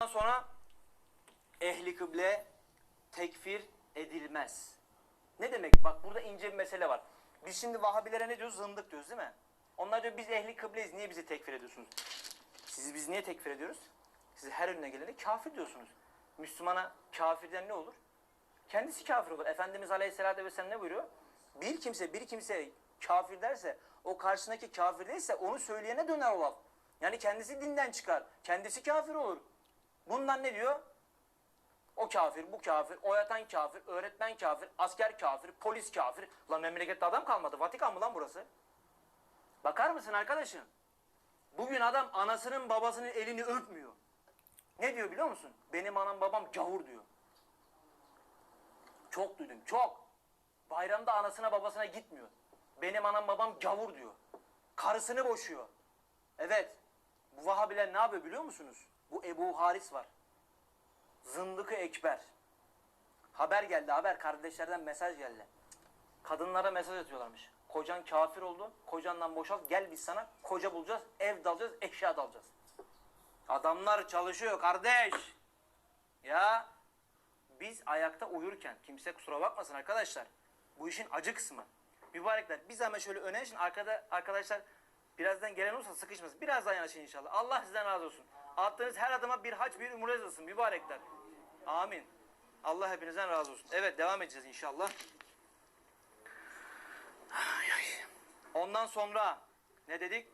Ondan sonra ehli kıble tekfir edilmez. Ne demek? Bak burada ince bir mesele var. Biz şimdi Vahabilere ne diyoruz? Zındık diyoruz değil mi? Onlar diyor biz ehli kıbleyiz. Niye bizi tekfir ediyorsunuz? Sizi biz niye tekfir ediyoruz? Siz her önüne gelene kafir diyorsunuz. Müslümana kafirden ne olur? Kendisi kafir olur. Efendimiz Aleyhisselatü Vesselam ne buyuruyor? Bir kimse bir kimse kafir derse o karşısındaki kafir değilse onu söyleyene döner o laf. Yani kendisi dinden çıkar. Kendisi kafir olur. Bundan ne diyor? O kafir, bu kafir, o yatan kafir, öğretmen kafir, asker kafir, polis kafir. Lan memlekette adam kalmadı. Vatikan mı lan burası? Bakar mısın arkadaşım? Bugün adam anasının babasının elini öpmüyor. Ne diyor biliyor musun? Benim anam babam gavur diyor. Çok duydum, çok. Bayramda anasına babasına gitmiyor. Benim anam babam gavur diyor. Karısını boşuyor. Evet. Bu Vahabiler ne yapıyor biliyor musunuz? Bu Ebu Haris var. Zındıkı Ekber. Haber geldi haber kardeşlerden mesaj geldi. Kadınlara mesaj atıyorlarmış. Kocan kafir oldu. Kocandan boşalt. Gel biz sana koca bulacağız. Ev de alacağız. Eşya da alacağız. Adamlar çalışıyor kardeş. Ya biz ayakta uyurken kimse kusura bakmasın arkadaşlar. Bu işin acı kısmı. Mübarekler biz hemen şöyle öne için arkada arkadaşlar birazdan gelen olursa sıkışmasın. Biraz daha yanaşın inşallah. Allah sizden razı olsun. Attığınız her adıma bir hac bir umre yazılsın mübarekler. Amin. Allah hepinizden razı olsun. Evet devam edeceğiz inşallah. Ondan sonra ne dedik?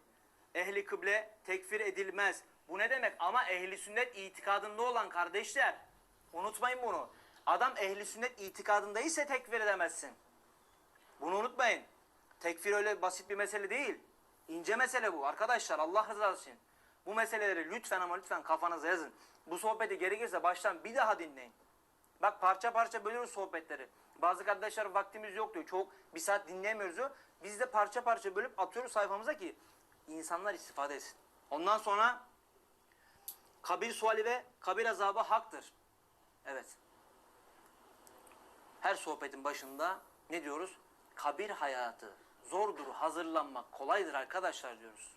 Ehli kıble tekfir edilmez. Bu ne demek? Ama ehli sünnet itikadında olan kardeşler. Unutmayın bunu. Adam ehli sünnet itikadında ise tekfir edemezsin. Bunu unutmayın. Tekfir öyle basit bir mesele değil. İnce mesele bu arkadaşlar Allah rızası için. Bu meseleleri lütfen ama lütfen kafanıza yazın. Bu sohbeti gerekirse baştan bir daha dinleyin. Bak parça parça bölüyoruz sohbetleri. Bazı kardeşler vaktimiz yok diyor. Çok bir saat dinleyemiyoruz diyor. Biz de parça parça bölüp atıyoruz sayfamıza ki insanlar istifade etsin. Ondan sonra kabir suali ve kabir azabı haktır. Evet. Her sohbetin başında ne diyoruz? Kabir hayatı zordur, hazırlanmak kolaydır arkadaşlar diyoruz.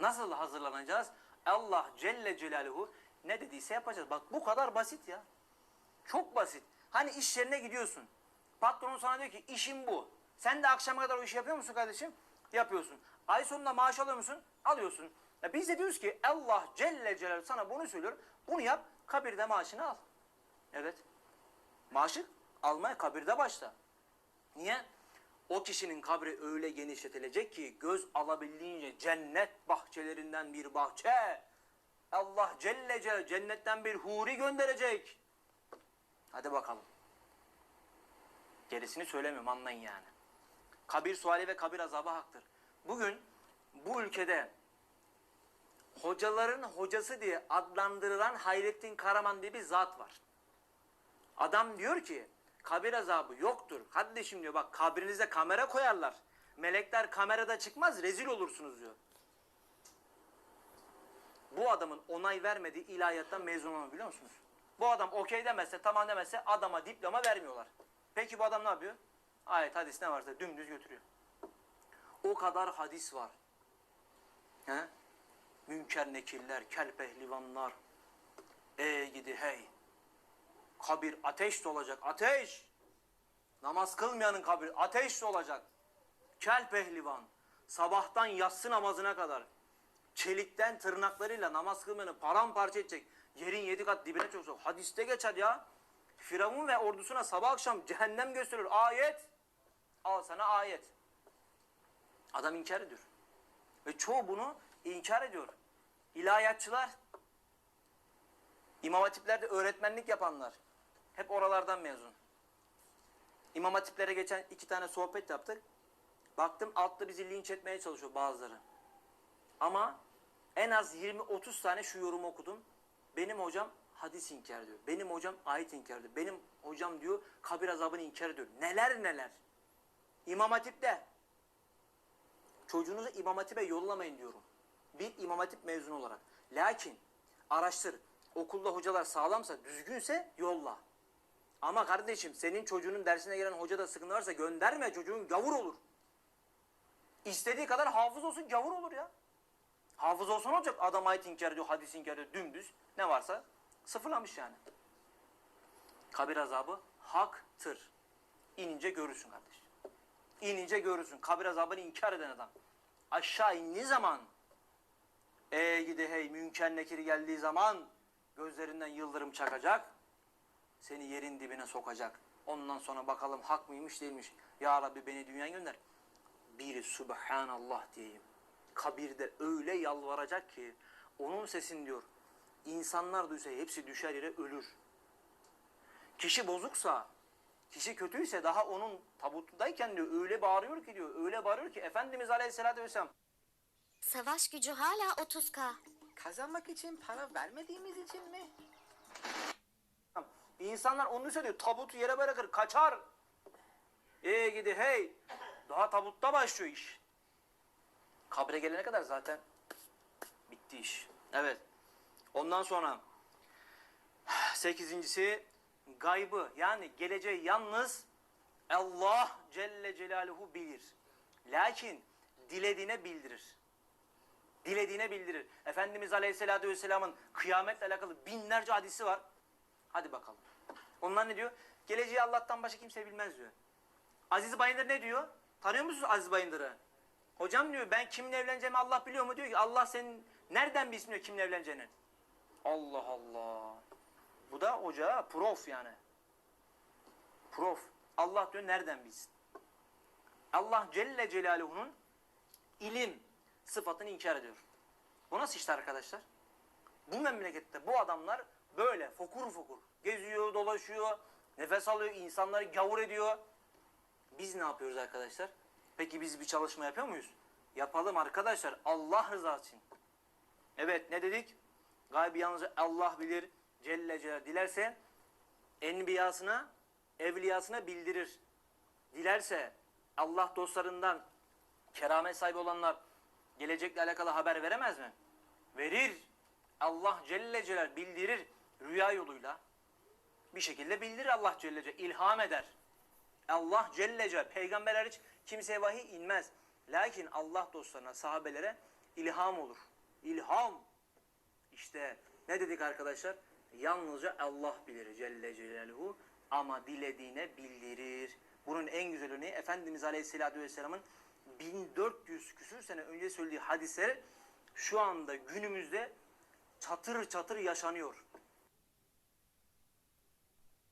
Nasıl hazırlanacağız? Allah Celle Celaluhu ne dediyse yapacağız. Bak bu kadar basit ya. Çok basit. Hani iş yerine gidiyorsun. Patronun sana diyor ki işim bu. Sen de akşama kadar o işi yapıyor musun kardeşim? Yapıyorsun. Ay sonunda maaş alıyor musun? Alıyorsun. Ya biz de diyoruz ki Allah Celle Celaluhu sana bunu söylüyor. Bunu yap kabirde maaşını al. Evet. Maaşı almaya kabirde başla. Niye? O kişinin kabri öyle genişletilecek ki göz alabildiğince cennet bahçelerinden bir bahçe. Allah Celle Celle cennetten bir huri gönderecek. Hadi bakalım. Gerisini söylemiyorum anlayın yani. Kabir suali ve kabir azabı haktır. Bugün bu ülkede hocaların hocası diye adlandırılan Hayrettin Karaman diye bir zat var. Adam diyor ki kabir azabı yoktur. Kardeşim diyor bak kabrinize kamera koyarlar. Melekler kamerada çıkmaz rezil olursunuz diyor. Bu adamın onay vermediği ilahiyattan mezun olma biliyor musunuz? Bu adam okey demezse tamam demezse adama diploma vermiyorlar. Peki bu adam ne yapıyor? Ayet hadis ne varsa dümdüz götürüyor. O kadar hadis var. He? Münker nekiller, kel pehlivanlar. Ey gidi hey. Kabir ateş olacak, ateş. Namaz kılmayanın kabri ateş olacak. Kel pehlivan. Sabahtan yatsı namazına kadar. Çelikten tırnaklarıyla namaz kılmayanı paramparça edecek. Yerin yedi kat dibine çokacak. Hadiste geçer ya. Firavun ve ordusuna sabah akşam cehennem gösteriyor. Ayet. Al sana ayet. Adam inkar ediyor. Ve çoğu bunu inkar ediyor. İlahiyatçılar, İmam hatiplerde öğretmenlik yapanlar. Hep oralardan mezun. İmam hatiplere geçen iki tane sohbet yaptık. Baktım altta bizi linç etmeye çalışıyor bazıları. Ama en az 20-30 tane şu yorumu okudum. Benim hocam hadis inkar ediyor. Benim hocam ayet inkar ediyor. Benim hocam diyor kabir azabını inkar ediyor. Neler neler. İmam hatipte. Çocuğunuzu İmam Hatip'e yollamayın diyorum. Bir İmam Hatip mezunu olarak. Lakin araştır. Okulda hocalar sağlamsa, düzgünse yolla. Ama kardeşim senin çocuğunun dersine gelen hoca da sıkıntı varsa gönderme çocuğun gavur olur. İstediği kadar hafız olsun gavur olur ya. Hafız olsa ne olacak? Adam ayet inkar ediyor, hadis inkar ediyor, dümdüz. Ne varsa sıfırlamış yani. Kabir azabı haktır. İnince görürsün kardeş. İnince görürsün. Kabir azabını inkar eden adam. Aşağı indiği zaman Ey gidi hey münker nekiri geldiği zaman gözlerinden yıldırım çakacak. Seni yerin dibine sokacak. Ondan sonra bakalım hak mıymış değilmiş. Ya Rabbi beni dünyaya gönder. Biri Subhanallah diyeyim. Kabirde öyle yalvaracak ki onun sesini diyor. insanlar duysa hepsi düşer yere ölür. Kişi bozuksa, kişi kötüyse daha onun tabutundayken diyor öyle bağırıyor ki diyor. Öyle bağırıyor ki Efendimiz Aleyhisselatü Vesselam Savaş gücü hala 30k. Kazanmak için para vermediğimiz için mi? İnsanlar onu söylüyor. Tabutu yere bırakır, kaçar. Ee gidi hey. Daha tabutta başlıyor iş. Kabre gelene kadar zaten bitti iş. Evet. Ondan sonra sekizincisi gaybı yani geleceği yalnız Allah Celle Celaluhu bilir. Lakin dilediğine bildirir. Dilediğine bildirir. Efendimiz Aleyhisselatü Vesselam'ın kıyametle alakalı binlerce hadisi var. Hadi bakalım. Onlar ne diyor? Geleceği Allah'tan başka kimse bilmez diyor. Aziz Bayındır ne diyor? Tanıyor musunuz Aziz Bayındır'ı? Hocam diyor ben kiminle evleneceğimi Allah biliyor mu? Diyor ki Allah senin nereden bilsin diyor kiminle evleneceğini. Allah Allah. Bu da hoca prof yani. Prof. Allah diyor nereden bilsin? Allah Celle Celaluhu'nun ilim sıfatını inkar ediyor. Bu nasıl işte arkadaşlar? Bu memlekette bu adamlar böyle fokur fokur geziyor, dolaşıyor, nefes alıyor, insanları gavur ediyor. Biz ne yapıyoruz arkadaşlar? Peki biz bir çalışma yapıyor muyuz? Yapalım arkadaşlar Allah rızası için. Evet ne dedik? Gaybi yalnızca Allah bilir. Celle Celal dilerse enbiyasına, evliyasına bildirir. Dilerse Allah dostlarından keramet sahibi olanlar gelecekle alakalı haber veremez mi? Verir. Allah Celle Celal bildirir rüya yoluyla. Bir şekilde bildirir Allah Celle ilham eder. Allah Celle Celal peygamber hariç kimseye vahiy inmez. Lakin Allah dostlarına, sahabelere ilham olur. İlham. İşte ne dedik arkadaşlar? Yalnızca Allah bilir Celle Celaluhu ama dilediğine bildirir. Bunun en güzel örneği Efendimiz Aleyhisselatü Vesselam'ın 1400 küsür sene önce söylediği hadisler şu anda günümüzde çatır çatır yaşanıyor.